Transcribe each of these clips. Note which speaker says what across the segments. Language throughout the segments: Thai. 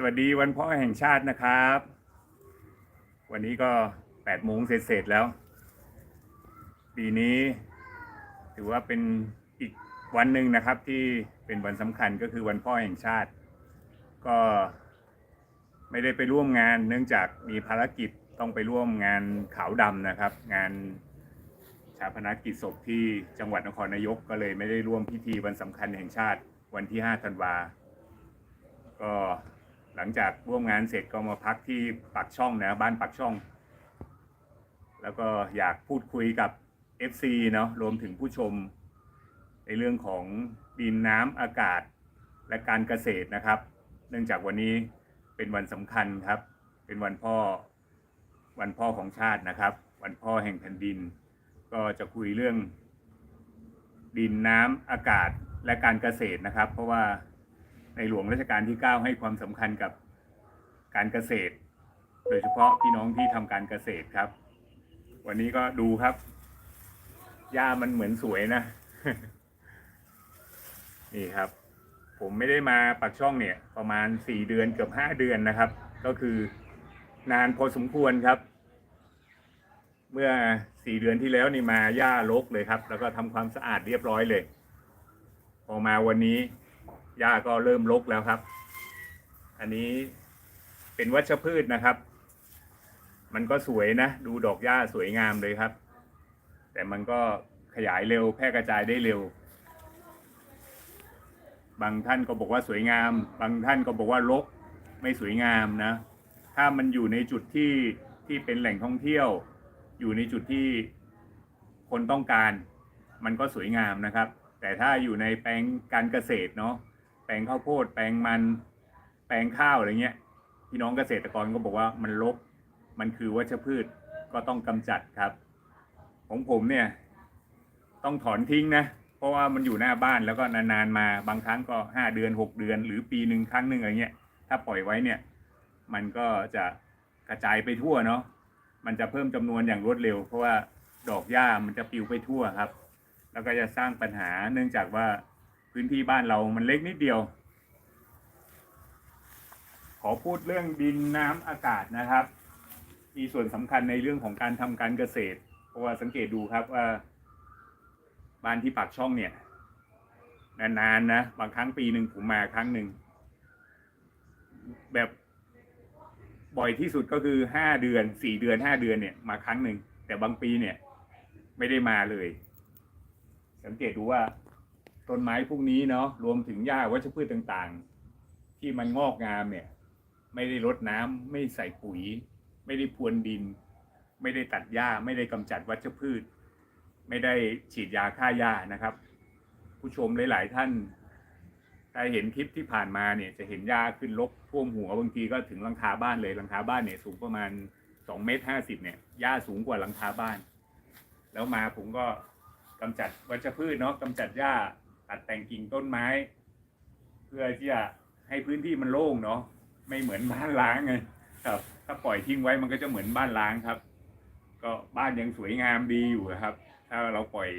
Speaker 1: สวัสดีวันพ่อแห่งชาตินะครับ วันนี้ก็แปดโมงเสร็จแล้ว ปีนี้ถือว่าเป็นอีกวันหนึ่งนะครับที่เป็นวันสำคัญก็คือวันพ่อแห่งชาติ ก็ไม่ได้ไปร่วมงาน เนื่องจากมีภารกิจต้องไปร่วมงานขาวดำนะครับ งานชาพนกิจศพที่จังหวัดนครนายกก็เลยไม่ได้ร่วมพิธีวันสำคัญแห่งชาติวันที่ 5 ธันวาก็ หลังจากร่วมงานเสร็จก็มาพักที่ปักช่องนะบ้านปักช่อง แล้วก็อยากพูดคุยกับ FC เนาะรวมถึงผู้ชม ในเรื่องของดินน้ำอากาศและการเกษตรนะครับ เนื่องจากวันนี้เป็นวันสำคัญครับ เป็นวันพ่อวันพ่อของชาตินะครับ วันพ่อแห่งแผ่นดิน ก็จะคุยเรื่องดินน้ำอากาศและการเกษตรนะครับ เพราะว่า ในหลวงรัชกาลที่ 9 ให้ความสำคัญกับการเกษตร โดยเฉพาะพี่น้องที่ทำการเกษตรครับ วันนี้ก็ดูครับหญ้ามันเหมือนสวยนะ นี่ครับ ผมไม่ได้มาปักช่องเนี่ย ประมาณ 4 เดือนเกือบ 5 เดือนนะครับ ก็คือนานพอสมควรครับ เมื่อ 4 เดือนที่แล้วนี่มาหญ้ารกเลยครับ แล้วก็ทำความสะอาดเรียบร้อยเลย พอมาวันนี้ หญ้าก็เริ่มรกแล้วครับ อันนี้เป็นวัชพืชนะครับ มันก็สวยนะ ดูดอกหญ้าสวยงามเลยครับ แต่มันก็ขยายเร็วแพร่กระจายได้เร็ว บางท่านก็บอกว่าสวยงาม บางท่านก็บอกว่ารกไม่สวยงามนะ ถ้ามันอยู่ในจุดที่ที่เป็นแหล่งท่องเที่ยว อยู่ในจุดที่คนต้องการ มันก็สวยงามนะครับ แต่ถ้าอยู่ในแปลงการเกษตรเนาะ แปลงข้าวโพด แปลงมัน แปลงข้าวอะไรเงี้ยพี่น้องเกษตรกรก็บอกว่ามันรกมันคือวัชพืชก็ต้องกำจัดครับ ของผมเนี่ย ต้องถอนทิ้งนะ เพราะว่ามันอยู่หน้าบ้านแล้วก็นานๆมาบางครั้งก็ห้าเดือนหกเดือน หรือปีหนึ่งครั้งหนึ่งอะไรเงี้ยถ้าปล่อยไว้เนี่ย มันก็จะกระจายไปทั่วเนาะมันจะเพิ่มจำนวนอย่างรวดเร็ว เพราะว่าดอกหญ้ามันจะปลิวไปทั่วครับ แล้วก็จะสร้างปัญหาเนื่องจากว่า พื้นที่บ้านเรามันเล็กนิดเดียว ขอพูดเรื่องดินน้ำอากาศนะครับ มีส่วนสำคัญในเรื่องของการทำการเกษตร เพราะว่าสังเกตดูครับว่าบ้านที่ปากช่องเนี่ย นานๆนะ บางครั้งปีหนึ่งผมมาครั้งหนึ่ง แบบบ่อยที่สุดก็คือห้าเดือนสี่เดือนห้าเดือนเนี่ยมาครั้งหนึ่ง แต่บางปีเนี่ย ไม่ได้มาเลย สังเกตดูว่า ต้นไม้พวกนี้เนาะรวมถึงหญ้าวัชพืชต่างๆ ที่มันงอกงามเนี่ย ไม่ได้รดน้ำไม่ใส่ปุ๋ย ไม่ได้พรวนดิน ไม่ได้ตัดหญ้า ไม่ได้กำจัดวัชพืช ไม่ได้ฉีดยาฆ่าหญ้านะครับ ผู้ชมหลาย ๆ ท่านถ้าเห็นคลิปที่ผ่านมาเนี่ยจะเห็นหญ้าขึ้นรกท่วมหัวบางทีก็ถึงหลังคาบ้านเลยหลังคาบ้านเนี่ยสูงประมาณสองเมตรห้าสิบเนี่ยหญ้าสูงกว่าหลังคาบ้าน แล้วมาผมก็กำจัดวัชพืชเนาะกำจัดหญ้า ตัดแต่งกิ่งต้นไม้ เพื่อที่จะให้พื้นที่มันโล่งเนาะไม่เหมือนบ้านล้างไงครับ ถ้าปล่อยทิ้งไว้มันก็จะเหมือนบ้านล้างครับ ก็บ้านยังสวยงามดีอยู่ครับ ถ้าเราปล่อย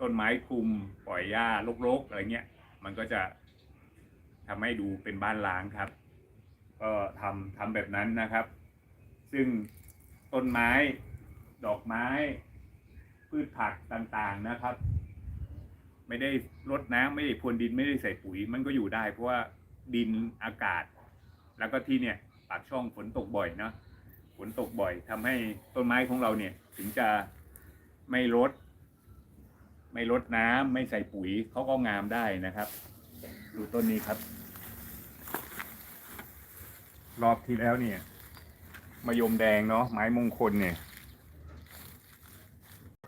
Speaker 1: ต้นไม้คลุม ปล่อยหญ้ารกๆอะไรเงี้ย มันก็จะทำให้ดูเป็นบ้านล้างครับ ก็ทำทำแบบนั้นนะครับ ซึ่งต้นไม้ ดอกไม้ พืชผักต่างๆนะครับ ไม่ได้รดน้ำไม่ได้พรวนดินไม่ได้ใส่ปุ๋ย มันก็อยู่ได้ เพราะว่าดินอากาศ แล้วก็ที่เนี่ยปากช่องฝนตกบ่อยเนาะฝนตกบ่อยทำให้ต้นไม้ของเราเนี่ย ถึงจะไม่รดไม่รดน้ำไม่ใส่ปุ๋ยเขาก็งามได้นะครับ ดูต้นนี้ครับ รอบที่แล้วเนี่ยมะยมแดงเนาะไม้มงคลเนี่ย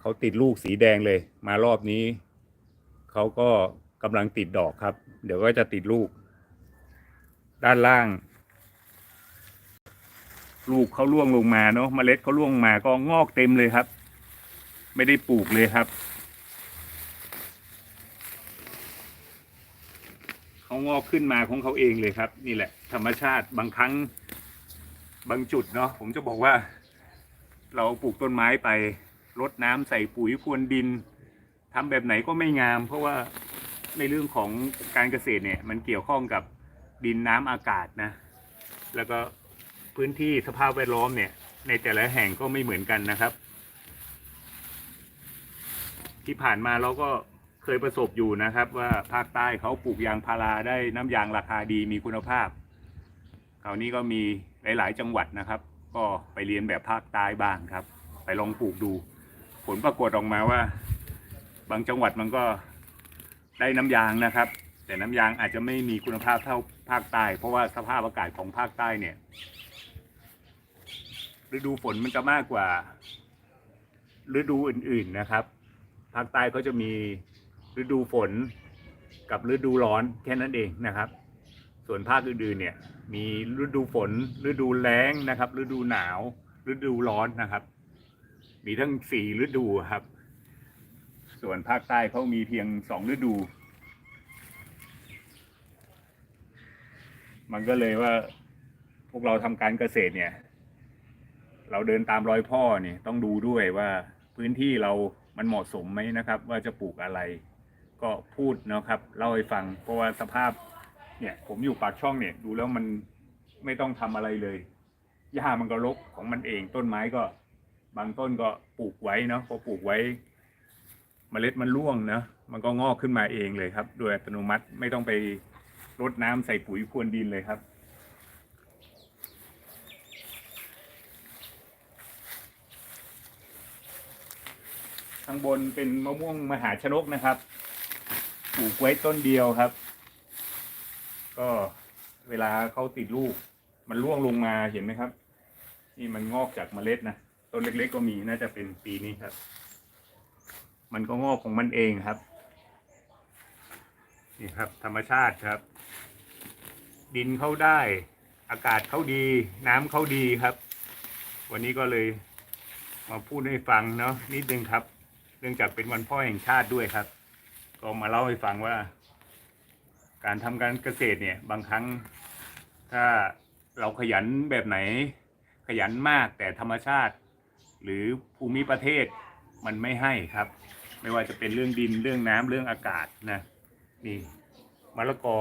Speaker 1: เขาติดลูกสีแดงเลย มารอบนี้ เขาก็กำลังติดดอกครับ เดี๋ยวก็จะติดลูก ด้านล่าง ลูกเขาร่วงลงมาเนาะเมล็ดเขาร่วงมาก็งอกเต็มเลยครับ ไม่ได้ปลูกเลยครับเขางอกขึ้นมาของเขาเองเลยครับ นี่แหละ ธรรมชาติบางครั้งบางจุดเนาะผมจะบอกว่า เราปลูกต้นไม้ไปรดน้ำใส่ปุ๋ยพรวนดิน ทำแบบไหนก็ไม่งาม เพราะว่าในเรื่องของการเกษตรเนี่ย มันเกี่ยวข้องกับดินน้ำอากาศนะ แล้วก็พื้นที่สภาพแวดล้อมเนี่ย ในแต่ละแห่งก็ไม่เหมือนกันนะครับ ที่ผ่านมาเราก็เคยประสบอยู่นะครับว่าภาคใต้เขาปลูกยางพาราได้น้ำยางราคาดีมีคุณภาพคราวนี้ก็มีหลาย ๆ จังหวัดนะครับ ก็ไปเรียนแบบภาคใต้บ้างครับ ไปลองปลูกดู ผลปรากฏออกมาว่า บางจังหวัดมันก็ได้น้ำยางนะครับ แต่น้ำยางอาจจะไม่มีคุณภาพเท่าภาคใต้ เพราะว่าสภาพอากาศของภาคใต้เนี่ย ฤดูฝนมันจะมากกว่า ฤดูอื่น ๆนะครับ ภาคใต้เขาจะมีฤดูฝนกับฤดูร้อนแค่นั้นเองนะครับ ส่วนภาคอื่นๆเนี่ย มีฤดูฝน ฤดูแล้งนะครับ ฤดูหนาว ฤดูร้อนนะครับ มีทั้งสี่ฤดูครับ ส่วนภาคใต้เขามีเพียงสองฤดู มันก็เลยว่าพวกเราทำการเกษตรเนี่ย เราเดินตามรอยพ่อเนี่ยต้องดูด้วยว่าพื้นที่เรามันเหมาะสมไหมนะครับ ว่าจะปลูกอะไร ก็พูดนะครับเล่าให้ฟัง เพราะว่าสภาพเนี่ย ผมอยู่ปากช่องเนี่ย ดูแล้วมันไม่ต้องทำอะไรเลยหญ้ามันก็รกของมันเองต้นไม้ก็ บางต้นก็ปลูกไว้เนาะพอปลูกไว้ เมล็ดมันร่วงนะมันก็งอกขึ้นมาเองเลยครับ โดยอัตโนมัติไม่ต้องไปรดน้ำใส่ปุ๋ยพรวนดินเลยครับ ข้างบนเป็นมะม่วงมหาชนกนะครับปลูกไว้ต้นเดียวครับ ก็เวลาเขาติดลูก มันร่วงลงมาเห็นไหมครับ นี่มันงอกจากเมล็ดนะต้นเล็กๆก็มีน่าจะเป็นปีนี้ครับ มันก็งอกของมันเองครับ นี่ครับ ธรรมชาติครับ ดินเข้าได้ อากาศเข้าดี น้ำเข้าดีครับ วันนี้ก็เลยมาพูดให้ฟังเนาะนิดนึงครับ เนื่องจากเป็นวันพ่อแห่งชาติด้วยครับ ก็มาเล่าให้ฟังว่า การทำการเกษตรเนี่ย บางครั้ง ถ้าเราขยันแบบไหน ขยันมากแต่ธรรมชาติ หรือภูมิประเทศมันไม่ให้ครับ ไม่ว่าจะเป็นเรื่องดินเรื่องน้ำเรื่องอากาศนะนี่มะละกอ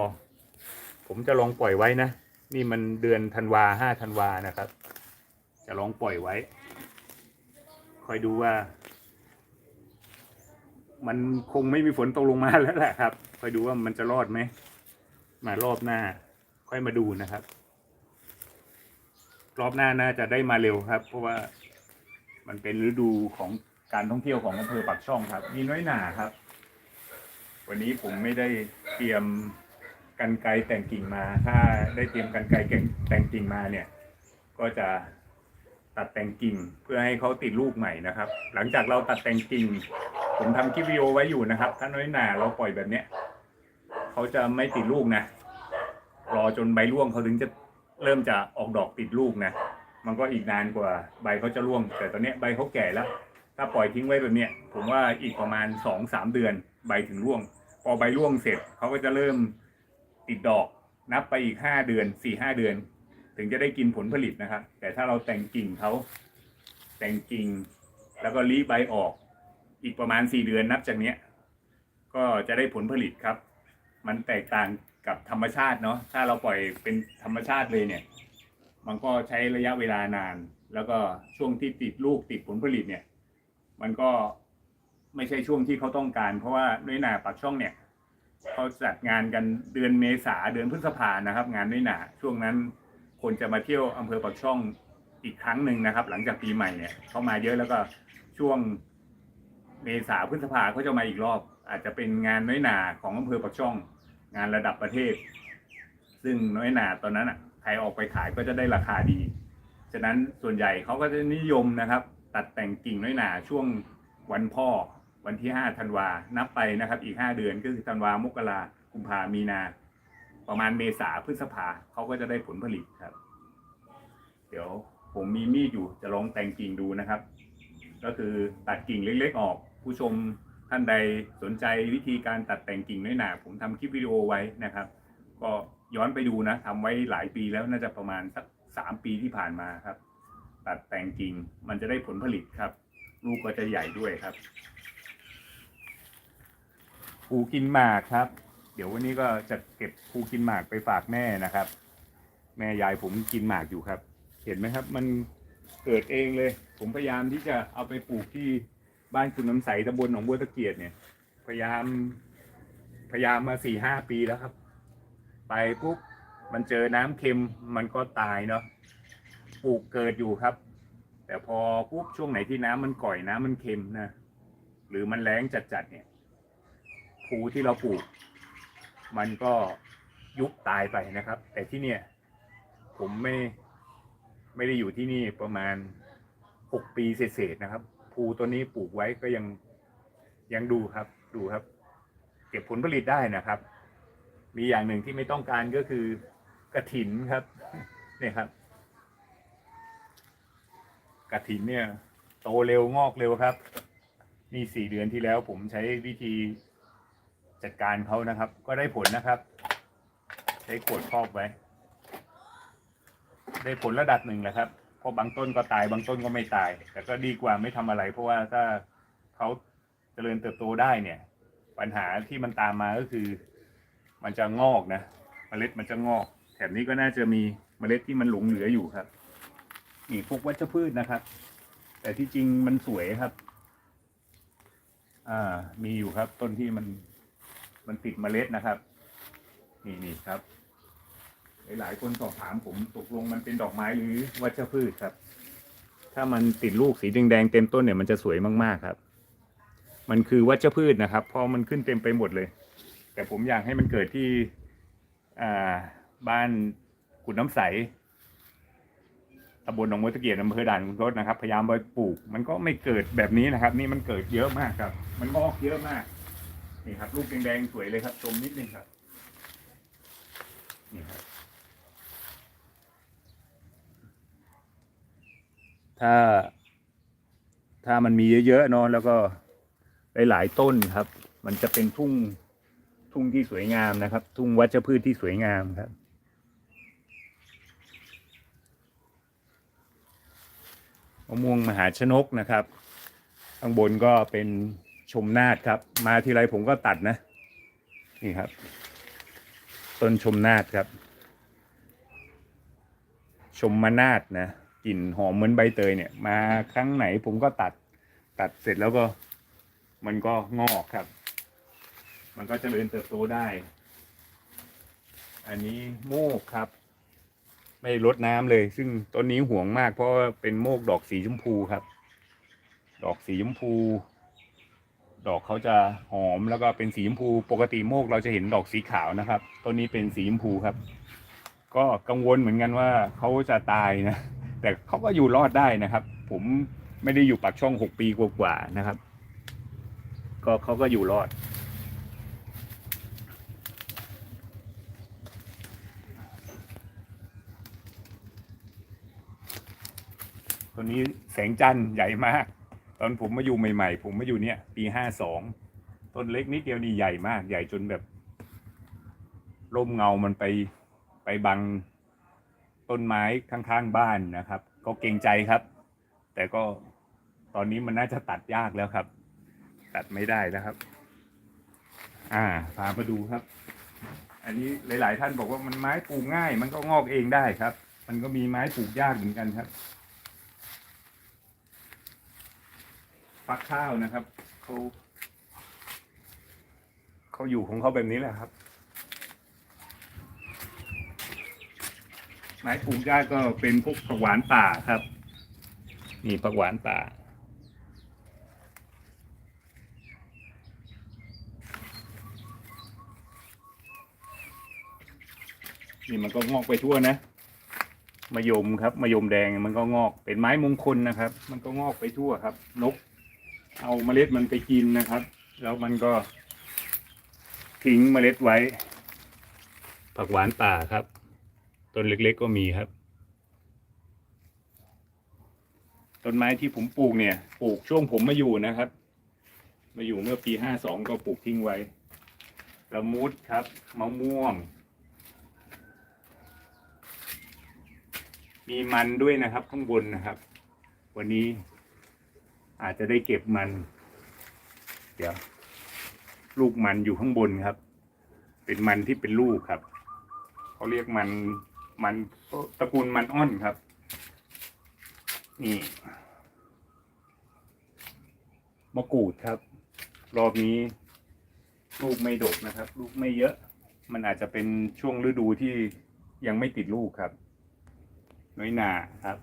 Speaker 1: ผมจะลองปล่อยไว้นะนี่มันเดือนธันวาห้าธันวานะครับ จะลองปล่อยไว้ คอยดูว่า มันคงไม่มีฝนตกลงมาแล้วแหละครับ คอยดูว่ามันจะรอดไหมมารอบหน้า ค่อยมาดูนะครับ รอบหน้าน่าจะได้มาเร็วครับ เพราะว่ามันเป็นฤดูของ การท่องเที่ยวของอำเภอปากช่องครับ มีน้อยหนาครับ วันนี้ผมไม่ได้เตรียมกันไกรแต่งกิ่งมา ถ้าได้เตรียมกันไกรแต่งกิ่งมาเนี่ย ก็จะตัดแต่งกิ่งเพื่อให้เขาติดลูกใหม่นะครับ หลังจากเราตัดแต่งกิ่ง ผมทำคลิปวิดีโอไว้อยู่นะครับ ถ้าน้อยหนาเราปล่อยแบบเนี้ยเขาจะไม่ติดลูกนะรอจนใบร่วงเขาถึงจะเริ่มจะออกดอกติดลูกนะ มันก็อีกนานกว่าใบเขาจะร่วง แต่ตอนนี้ใบเขาแก่แล้ว ถ้าปล่อยทิ้งไว้แบบเนี้ยผมว่าอีกประมาณสองสามเดือนใบถึงร่วง พอใบร่วงเสร็จเขาก็จะเริ่มติดดอกนับไปอีกห้าเดือนสี่ห้าเดือน ถึงจะได้กินผลผลิตนะครับ แต่ถ้าเราแต่งกิ่งเขาแต่งกิ่ง แล้วก็รีใบออก อีกประมาณสี่เดือนนับจากเนี้ยก็จะได้ผลผลิตครับ มันแตกต่างกับธรรมชาติเนาะถ้าเราปล่อยเป็นธรรมชาติเลยเนี่ย มันก็ใช้ระยะเวลานาน แล้วก็ช่วงที่ติดลูกติดผลผลิตเนี่ย มันก็ไม่ใช่ช่วงที่เขาต้องการ เพราะว่าน้อยหนาปากช่องเนี่ยเขาจัดงานกันเดือนเมษาเดือนพฤษภานะครับ งานน้อยหนาช่วงนั้นคนจะมาเที่ยวอำเภอปากช่องอีกครั้งหนึ่งนะครับ หลังจากปีใหม่เนี่ยเขามาเยอะแล้วก็ช่วงเมษาพฤษภาเขาจะมาอีกรอบ อาจจะเป็นงานน้อยหนาของอำเภอปากช่อง งานระดับประเทศ ซึ่งน้อยหนาตอนนั้นอะใครออกไปขายก็จะได้ราคาดี ฉะนั้นส่วนใหญ่เขาก็จะนิยมนะครับ ตัดแต่งกิ่งน้อยหนาช่วงวันพ่อวันที่ 5 ธันวา นับไปนะครับ อีก 5 เดือนก็คือธันวา มกรากุมภามีนา ประมาณเมษาพฤษภาเขาก็จะได้ผลผลิตครับ เดี๋ยวผมมีมีดอยู่จะลองแต่งกิ่งดูนะครับ ก็คือตัดกิ่งเล็ก ๆ ออก ผู้ชมท่านใดสนใจวิธีการตัดแต่งกิ่งน้อยหนาผมทำคลิปวิดีโอไว้นะครับ ก็ย้อนไปดูนะทำไว้หลายปีแล้วน่าจะประมาณสักสามปีที่ผ่านมาครับ ตัดแต่งกิ่งมันจะได้ผลผลิตครับ ลูกก็จะใหญ่ด้วยครับภูกินหมากครับ เดี๋ยววันนี้ก็จะเก็บภูกินหมากไปฝากแม่นะครับ แม่ยายผมกินหมากอยู่ครับ เห็นไหมครับ มันเกิดเองเลย ผมพยายามที่จะเอาไปปลูกที่บ้านคุณน้ำใสตำบลหนองบัวตะเกียดเนี่ย พยายามพยายามมาสี่ห้าปีแล้วครับ ไปปุ๊บมันเจอน้ำเค็มมันก็ตายเนาะ ปลูกเกิดอยู่ครับ แต่พอปุ๊บช่วงไหนที่น้ำมันก่อยน้ำมันเค็มนะหรือมันแรงจัดๆเนี่ยภูที่เราปลูก มันก็ยุบตายไปนะครับ แต่ที่เนี่ย ผมไม่ไม่ได้อยู่ที่นี่ประมาณหกปีเศษๆนะครับภูตัวนี้ปลูกไว้ก็ยังยังดูครับดูครับ เก็บผลผลิตได้นะครับ มีอย่างหนึ่งที่ไม่ต้องการก็คือกระถินครับเนี่ยครับ กระถินเนี่ย โตเร็วงอกเร็วครับ นี่สี่เดือนที่แล้วผมใช้วิธีจัดการเขานะครับ ก็ได้ผลนะครับ ใช้ขวดครอบไว้ ได้ผลระดับหนึ่งแหละครับเพราะบางต้นก็ตายบางต้นก็ไม่ตาย แต่ก็ดีกว่าไม่ทำอะไร เพราะว่าถ้าเขาเจริญเติบโตได้เนี่ย ปัญหาที่มันตามมาก็คือ มันจะงอกนะเมล็ดมันจะงอก แถบนี้ก็น่าจะมีเมล็ดที่มันหลงเหลืออยู่ครับ นี่พวกวัชพืชนะครับ แต่ที่จริงมันสวยครับ อ่า มีอยู่ครับ ต้นที่มันมันติดเมล็ดนะครับ นี่นี่ครับ หลายคนสอบถามผมตกลงมันเป็นดอกไม้หรือวัชพืชครับ ถ้ามันติดลูกสีแดงๆเต็มต้นเนี่ยมันจะสวยมากๆครับ มันคือวัชพืชนะครับ เพราะมันขึ้นเต็มไปหมดเลย แต่ผมอยากให้มันเกิดที่ อ่า บ้านกุดน้ำใส ตำบลหนองมวยตะเกียบอำเภอด่านคุณทศนะครับพยายามไปปลูก มันก็ไม่เกิดแบบนี้นะครับ นี่มันเกิดเยอะมากครับ มันงอกเยอะมากนี่ครับลูกแดงๆสวยเลยครับชมนิดนึงครับนี่ครับ ถ้า ถ้ามันมีเยอะๆเนาะแล้วก็หลายๆต้นครับ มันจะเป็นทุ่งทุ่งที่สวยงามนะครับ ทุ่งวัชพืชที่สวยงามครับ มะม่วงมหาชนกนะครับ ข้างบนก็เป็นชมนาดครับ มาทีไรผมก็ตัดนะ นี่ครับ ต้นชมนาดครับ ชมมนาดนะกลิ่นหอมเหมือนใบเตยเนี่ย มาครั้งไหนผมก็ตัดตัดเสร็จแล้วก็ มันก็งอกครับ มันก็จะเจริญเติบโตได้ อันนี้โมกครับ ไม่ลดน้ำเลย ซึ่งต้นนี้ห่วงมากเพราะว่าเป็นโมกดอกสีชมพูครับ ดอกสีชมพู ดอกเขาจะหอมแล้วก็เป็นสีชมพู ปกติโมกเราจะเห็นดอกสีขาวนะครับต้นนี้เป็นสีชมพูครับ ก็กังวลเหมือนกันว่าเขาจะตายนะ แต่เขาก็อยู่รอดได้นะครับ ผมไม่ได้อยู่ปากช่องหกปีกว่าๆนะครับ ก็เขาก็อยู่รอด ตัวนี้แสงจันทร์ใหญ่มาก ตอนผมมาอยู่ใหม่ๆ ผมมาอยู่เนี่ย ปีห้าสองต้นเล็กนิดเดียวนี่ใหญ่มาก ใหญ่จนแบบร่มเงามันไปไปบังต้นไม้ข้างๆบ้านนะครับ ก็เกรงใจครับ แต่ก็ตอนนี้มันน่าจะตัดยากแล้วครับ ตัดไม่ได้แล้วครับ อ่าพามาดูครับ อันนี้หลาย ๆ ท่านบอกว่ามันไม้ปลูกง่าย มันก็งอกเองได้ครับ มันก็มีไม้ปลูกยากเหมือนกันครับ ฟักข้าวนะครับเขาเขาอยู่ของเขาแบบนี้แหละครับ ไม้ปลูกยากก็เป็นพวกผักหวานป่าครับนี่ผักหวานป่านี่มันก็งอกไปทั่วนะมะยมครับมะยมแดงมันก็งอกเป็นไม้มงคลนะครับ มันก็งอกไปทั่วครับ นก เอาเมล็ดมันไปกินนะครับ แล้วมันก็ ทิ้งเมล็ดไว้ ผักหวานป่าครับ ต้นเล็กๆก็มีครับ ต้นไม้ที่ผมปลูกเนี่ย ปลูกช่วงผมมาอยู่นะครับ มาอยู่เมื่อปีห้าสองก็ปลูกทิ้งไว้ละมุดครับมะม่วง มีมันด้วยนะครับ ข้างบนนะครับ วันนี้ อาจจะได้เก็บมัน เดี๋ยว ลูกมันอยู่ข้างบนครับ เป็นมันที่เป็นลูกครับเขาเรียกมันมันตระกูลมันอ้อนครับ นี่มะกรูดครับ รอบนี้ ลูกไม่ดกนะครับ ลูกไม่เยอะ มันอาจจะเป็นช่วงฤดูที่ยังไม่ติดลูกครับ น้อยหนาครับ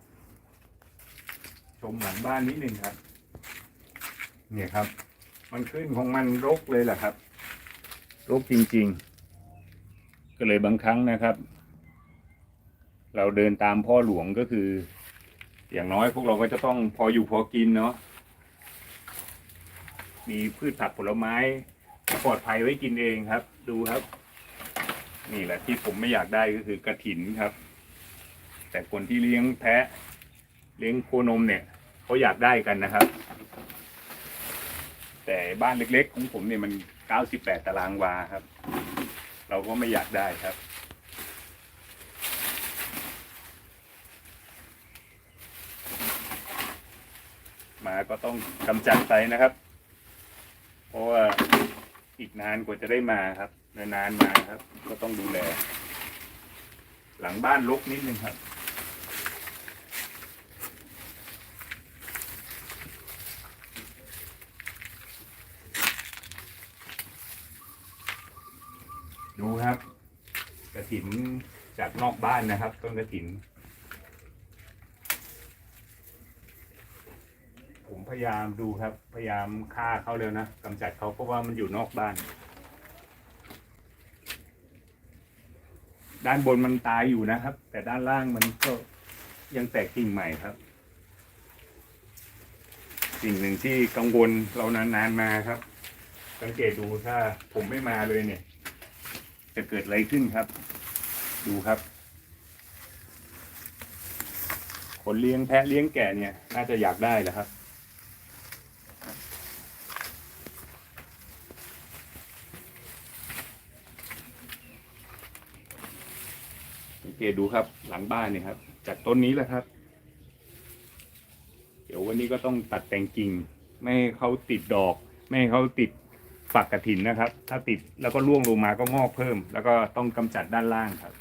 Speaker 1: ชมหลังบ้านนิดนึงครับ เนี่ยครับ มันขึ้นของมันรกเลยแหละครับรกจริง ๆ ก็เลยบางครั้งนะครับ เราเดินตามพ่อหลวงก็คือ อย่างน้อยพวกเราก็จะต้องพออยู่พอกินเนาะมีพืชผักผลไม้ปลอดภัยไว้กินเองครับ ดูครับ นี่แหละที่ผมไม่อยากได้ก็คือกระถินครับ แต่คนที่เลี้ยงแพะ เลี้ยงโคนมเนี่ยเขาอยากได้กันนะครับ แต่บ้านเล็กๆ ของผมเนี่ยมัน98ตารางวาครับ เราก็ไม่อยากได้ครับ มาก็ต้องกำจัดไปนะครับ เพราะว่าอีกนานกว่าจะได้มาครับนานๆมาครับ ก็ต้องดูแล หลังบ้านรกนิดนึงครับ ดูครับ กระถินจากนอกบ้านนะครับ ต้นกระถิน ผมพยายามดูครับ พยายามฆ่าเขาเร็วนะกำจัดเขาเพราะว่ามันอยู่นอกบ้าน ด้านบนมันตายอยู่นะครับ แต่ด้านล่างมันก็ยังแตกกิ่งใหม่ครับ สิ่งหนึ่งที่กังวลเรานานๆมาครับ สังเกตดูถ้าผมไม่มาเลยเนี่ย จะเกิดอะไรขึ้นครับ ดูครับ คนเลี้ยงแพะเลี้ยงแกะเนี่ย น่าจะอยากได้แหละครับ สังเกตดูครับ หลังบ้านเนี่ยครับ จากต้นนี้แหละครับ เดี๋ยววันนี้ก็ต้องตัดแต่งกิ่ง ไม่ให้เขาติดดอก ไม่ให้เขาติด ฝักกระถินนะครับ ถ้าติดแล้วก็ร่วงลงมาก็งอกเพิ่ม แล้วก็ต้องกำจัดด้านล่างครับ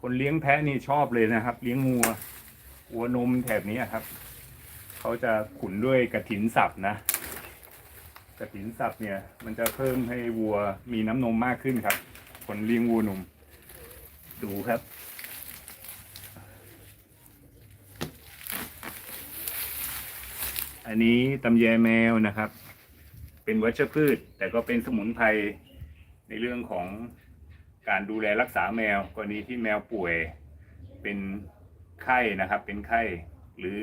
Speaker 1: คนเลี้ยงแพะนี่ชอบเลยนะครับ เลี้ยงงัววัวนมแถบนี้ครับ เขาจะขุนด้วยกระถินสับนะกระถินสับเนี่ย มันจะเพิ่มให้วัวมีน้ำนมมากขึ้นครับ คนเลี้ยงวัวนม ดูครับ อันนี้ตำแยแมวนะครับ เป็นวัชพืช แต่ก็เป็นสมุนไพรในเรื่องของการดูแลรักษาแมวกรณีที่แมวป่วยเป็นไข้นะครับ เป็นไข้หรือ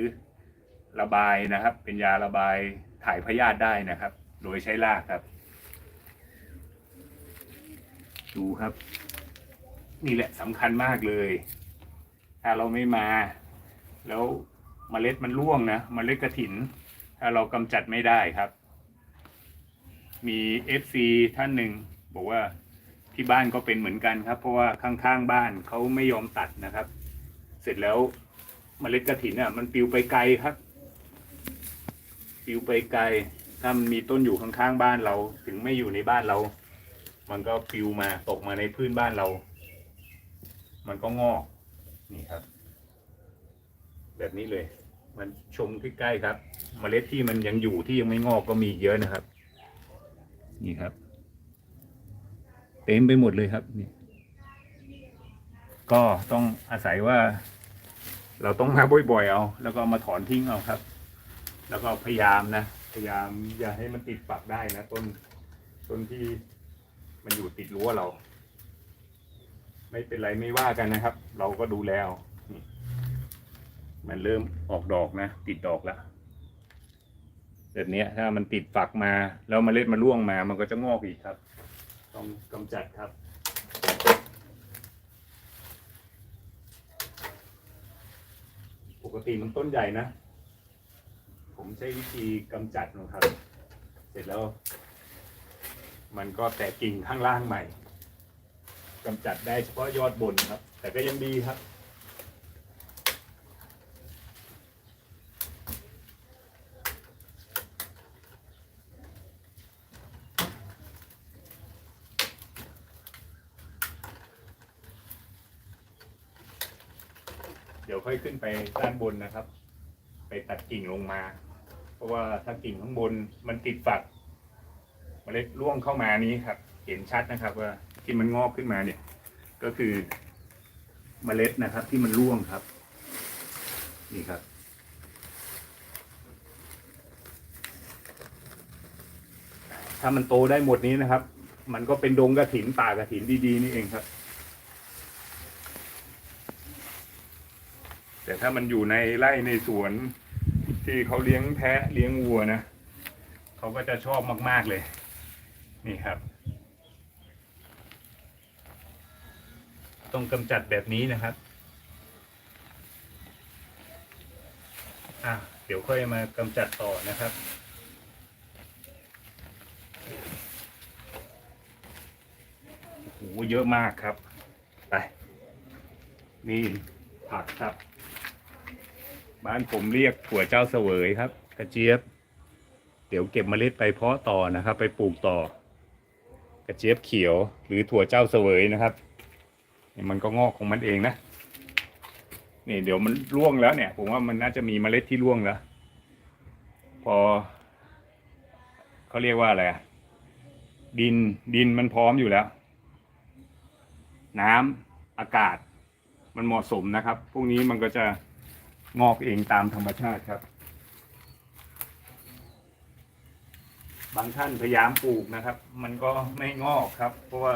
Speaker 1: ระบายนะครับ เป็นยาระบายถ่ายพยาธิได้นะครับ โดยใช้รากครับ ดูครับ นี่แหละสำคัญมากเลย ถ้าเราไม่มา แล้วเมล็ดมันร่วงนะเมล็ดกระถิน ถ้าเรากำจัดไม่ได้ครับ มีเอฟซีท่านหนึ่งบอกว่าที่บ้านก็เป็นเหมือนกันครับ เพราะว่าข้างๆบ้านเขาไม่ยอมตัดนะครับ เสร็จแล้วเมล็ดกระถินอะ มันปลิวไปไกลครับปลิวไปไกล ถ้ามันมีต้นอยู่ข้างๆบ้านเรา ถึงไม่อยู่ในบ้านเรา มันก็ปลิวมาตกมาในพื้นบ้านเรา มันก็งอก นี่ครับ แบบนี้เลย มันชมใกล้ๆครับ เมล็ดที่มันยังอยู่ที่ยังไม่งอกก็มีเยอะนะครับ นี่ครับ เต็มไปหมดเลยครับนี่ก็ต้องอาศัยว่า เราต้องมาบ่อยๆเอา แล้วก็มาถอนทิ้งเอาครับ แล้วก็พยายามนะพยายามอย่าให้มันติดปักได้นะต้นต้นที่มันอยู่ติดรั้วเรา ไม่เป็นไรไม่ว่ากันนะครับ เราก็ดูแลเอา มันเริ่มออกดอกนะ ติดดอกแล้วแบบนี้ถ้ามันติดฝักมา แล้วเมล็ดมันร่วงมา มันก็จะงอกอีกครับ ต้องกำจัดครับ ปกติมันต้นใหญ่นะ ผมใช้วิธีกำจัดนะครับ เสร็จแล้ว มันก็แตกกิ่งข้างล่างใหม่กำจัดได้เฉพาะยอดบนครับ แต่ก็ยังดีครับ ดี๋ยวค่อยขึ้นไปด้านบนนะครับ ไปตัดกิ่งลงมา เพราะว่าถ้ากิ่งข้างบนมันติดฝักเมล็ดร่วงเข้ามานี้ครับ เห็นชัดนะครับว่าที่มันงอกขึ้นมาเนี่ย ก็คือเมล็ดนะครับ ที่มันร่วงครับ นี่ครับถ้ามันโตได้หมดนี้นะครับ มันก็เป็นดงกระถินป่ากระถินดีๆนี่เองครับ แต่ถ้ามันอยู่ในไร่ในสวนที่เขาเลี้ยงแพะเลี้ยงวัวนะเขาก็จะชอบมาก ๆเลย นี่ครับ ต้องกำจัดแบบนี้นะครับอะเดี๋ยวค่อยมากำจัดต่อนะครับโอ้โหเยอะมากครับ ไป นี่ผักครับ บ้านผมเรียกถั่วเจ้าเสวยครับ กระเจี๊ยบ เดี๋ยวเก็บเมล็ดไปเพาะต่อนะครับ ไปปลูกต่อ กระเจี๊ยบเขียวหรือถั่วเจ้าเสวยนะครับนี่มันก็งอกของมันเองนะนี่เดี๋ยวมันร่วงแล้วเนี่ย ผมว่ามันน่าจะมีเมล็ดที่ร่วงแล้ว พอเขาเรียกว่าอะไรดินดินมันพร้อมอยู่แล้ว น้ำอากาศมันเหมาะสมนะครับ พวกนี้มันก็จะ งอกเองตามธรรมชาติครับ บางท่านพยายามปลูกนะครับ มันก็ไม่งอกครับ เพราะว่า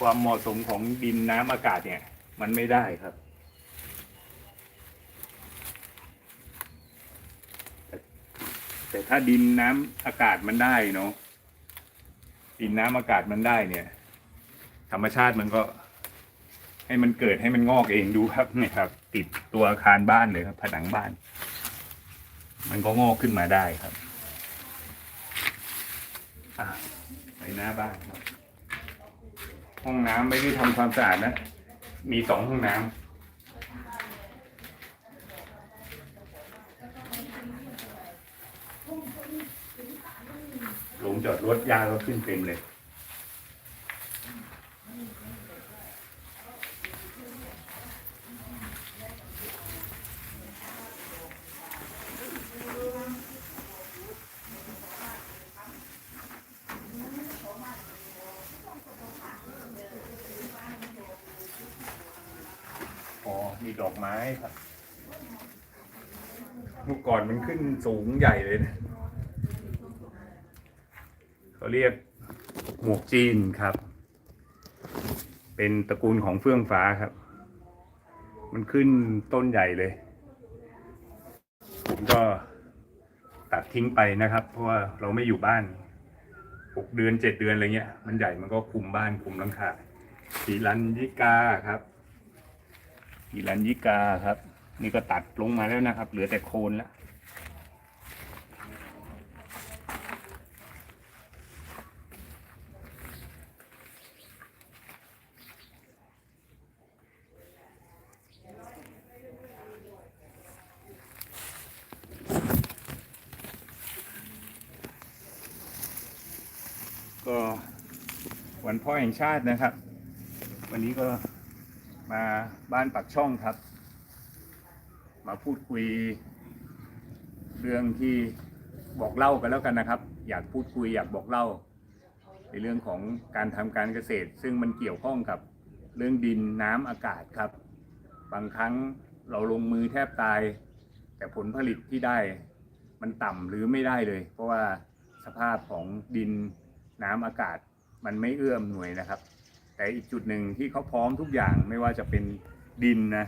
Speaker 1: ความเหมาะสมของดินน้ำอากาศเนี่ย มันไม่ได้ครับแต่ถ้าดินน้ำอากาศมันได้เนาะดินน้ำอากาศมันได้เนี่ย ธรรมชาติมันก็ ให้มันเกิดให้มันงอกเองดูครับเนี่ยครับ ติดตัวอาคารบ้านเลยครับ ผนังบ้าน มันก็งอกขึ้นมาได้ครับอะไปหน้าบ้านครับ ห้องน้ำไม่ได้ทำความสะอาดนะ มีสองห้องน้ำลงจอดรถยาก็ขึ้นเต็มเลย อ๋อ มี ดอกไม้ครับเมื่อก่อนมันขึ้นสูงใหญ่เลยนะเขาเรียกหมวกจีนครับ เป็นตระกูลของเฟื่องฟ้าครับ มันขึ้นต้นใหญ่เลย ผมก็ตัดทิ้งไปนะครับ เพราะว่าเราไม่อยู่บ้านหกเดือนเจ็ดเดือนอะไรเงี้ย มันใหญ่มันก็คุมบ้านคุมหลังคาสีรันยิกาครับ ฮิรันยิกาครับ นี่ก็ตัดลงมาแล้วนะครับ เหลือแต่โคนแล้วก็วันพ่อแห่งชาตินะครับ วันนี้ก็ มาบ้านปักช่องครับ มาพูดคุย เรื่องที่บอกเล่ากันแล้วกันนะครับ อยากพูดคุยอยากบอกเล่า ในเรื่องของการทำการเกษตร ซึ่งมันเกี่ยวข้องกับเรื่องดินน้ำอากาศครับ บางครั้งเราลงมือแทบตาย แต่ผลผลิตที่ได้มันต่ำหรือไม่ได้เลย เพราะว่าสภาพของดินน้ำอากาศมันไม่เอื้อมหน่วยนะครับ แต่อีกจุดหนึ่งที่เขาพร้อมทุกอย่างไม่ว่าจะเป็นดินนะ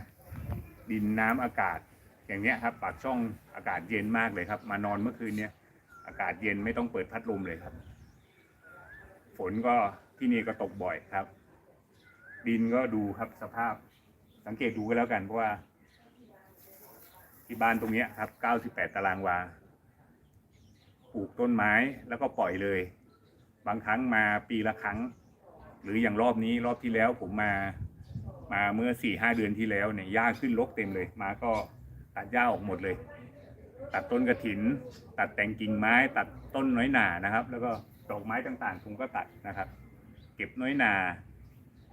Speaker 1: ดินน้ำอากาศ อย่างเนี้ยครับปากช่องอากาศเย็นมากเลยครับ มานอนเมื่อคืนเนี้ยอากาศเย็นไม่ต้องเปิดพัดลมเลยครับ ฝนก็ที่นี่ก็ตกบ่อยครับ ดินก็ดูครับสภาพสังเกตดูก็แล้วกันเพราะว่า ที่บ้านตรงเนี้ยครับ 98 ตารางวา ปลูกต้นไม้แล้วก็ปล่อยเลย บางครั้งมาปีละครั้ง หรืออย่างรอบนี้รอบที่แล้วผมมา มาเมื่อสี่ห้าเดือนที่แล้วเนี่ยหญ้าขึ้นรกเต็มเลย มาก็ตัดหญ้าออกหมดเลย ตัดต้นกระถิน ตัดแต่งกิ่งไม้ ตัดต้นน้อยหนานะครับ แล้วก็ดอกไม้ต่างๆผมก็ตัดนะครับ เก็บน้อยหนา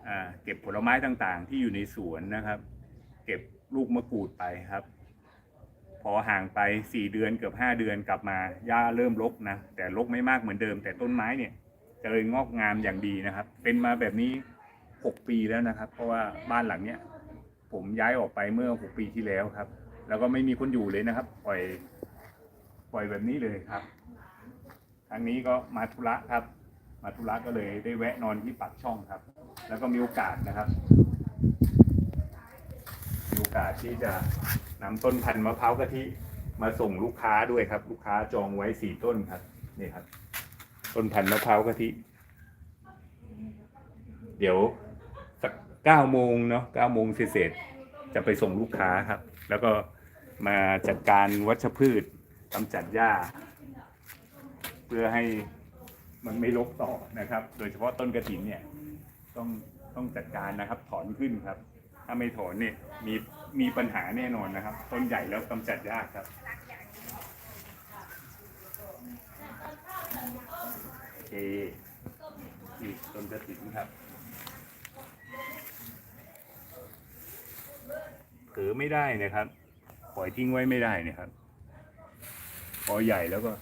Speaker 1: อ่าเก็บผลไม้ต่างๆ ที่อยู่ในสวนนะครับ เก็บลูกมะกรูดไปครับ พอห่างไปสี่เดือนเกือบห้าเดือนกลับมาหญ้าเริ่มรกนะแต่รกไม่มากเหมือนเดิม แต่ต้นไม้เนี่ย เจริญงอกงามอย่างดีนะครับ เป็นมาแบบนี้หกปีแล้วนะครับ เพราะว่าบ้านหลังเนี้ยผมย้ายออกไปเมื่อหกปีที่แล้วครับ แล้วก็ไม่มีคนอยู่เลยนะครับ ปล่อย ปล่อยแบบนี้เลยครับครั้งนี้ก็มาธุระครับ มาธุระก็เลยได้แวะนอนที่ปากช่องครับ แล้วก็มีโอกาสนะครับมีโอกาสที่จะนำต้นพันธุ์มะพร้าวกะทิมาส่งลูกค้าด้วยครับ ลูกค้าจองไว้สี่ต้นครับนี่ครับ ต้นพันธุ์มะพร้าวกะทิ เดี๋ยวสักเก้าโมงเนาะเก้าโมงเศษจะไปส่งลูกค้าครับ แล้วก็มาจัดการวัชพืชกำจัดหญ้า เพื่อให้มันไม่รกต่อนะครับ โดยเฉพาะต้นกระถินเนี่ย ต้องต้องจัดการนะครับ ถอนขึ้นครับ ถ้าไม่ถอนเนี่ยมีมีปัญหาแน่นอนนะครับ ต้นใหญ่แล้วกำจัดยากครับ โอเคนี่ต้นกระถินครับเผลอไม่ได้นะครับ ปล่อยทิ้งไว้ไม่ได้นะครับพอใหญ่แล้วก็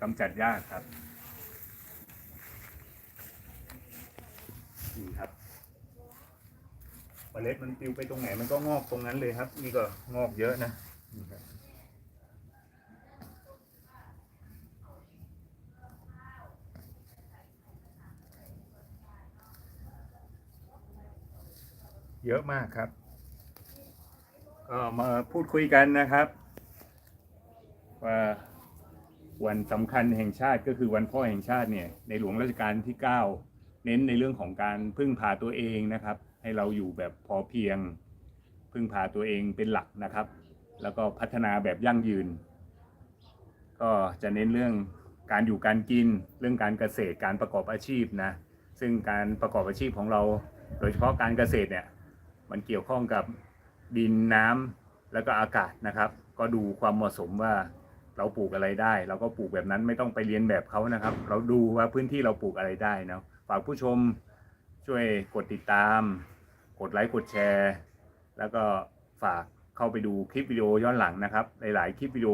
Speaker 1: กำจัดยากครับนี่ครับเมล็ดมันปลิวไปตรงไหนมันก็งอกตรงนั้นเลยครับ นี่ก็งอกเยอะนะนี่ครับ เยอะมากครับ ก็มาพูดคุยกันนะครับ ว่าวันสำคัญแห่งชาติก็คือวันพ่อแห่งชาติเนี่ยในหลวงรัชกาลที่ 9 เน้นในเรื่องของการพึ่งพาตัวเองนะครับ ให้เราอยู่แบบพอเพียง พึ่งพาตัวเองเป็นหลักนะครับ แล้วก็พัฒนาแบบยั่งยืน ก็จะเน้นเรื่องการอยู่การกินเรื่องการเกษตรการประกอบอาชีพนะซึ่งการประกอบอาชีพของเรา โดยเฉพาะการเกษตรเนี่ย มันเกี่ยวข้องกับดินน้ำแล้วก็อากาศนะครับ ก็ดูความเหมาะสมว่าเราปลูกอะไรได้ เราก็ปลูกแบบนั้นไม่ต้องไปเรียนแบบเขานะครับ เราดูว่าพื้นที่เราปลูกอะไรได้นะฝากผู้ชมช่วยกดติดตาม กดไลค์กดแชร์ แล้วก็ฝากเข้าไปดูคลิปวิดีโอย้อนหลังนะครับ หลาย ๆ คลิปวิดีโอ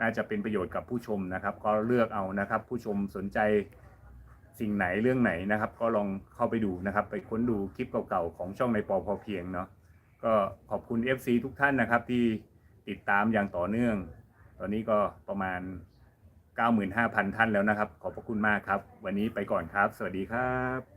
Speaker 1: น่าจะเป็นประโยชน์กับผู้ชมนะครับ ก็เลือกเอานะครับ ผู้ชมสนใจ สิ่งไหนเรื่องไหนนะครับ ก็ลองเข้าไปดูนะครับ ไปค้นดูคลิปเก่าๆของช่องในปอพอเพียงเนาะก็ขอบคุณ FC ทุกท่านนะครับที่ติดตามอย่างต่อเนื่อง ตอนนี้ก็ประมาณ 95,000 ท่านแล้วนะครับ ขอบพระคุณมากครับ วันนี้ไปก่อนครับ สวัสดีครับ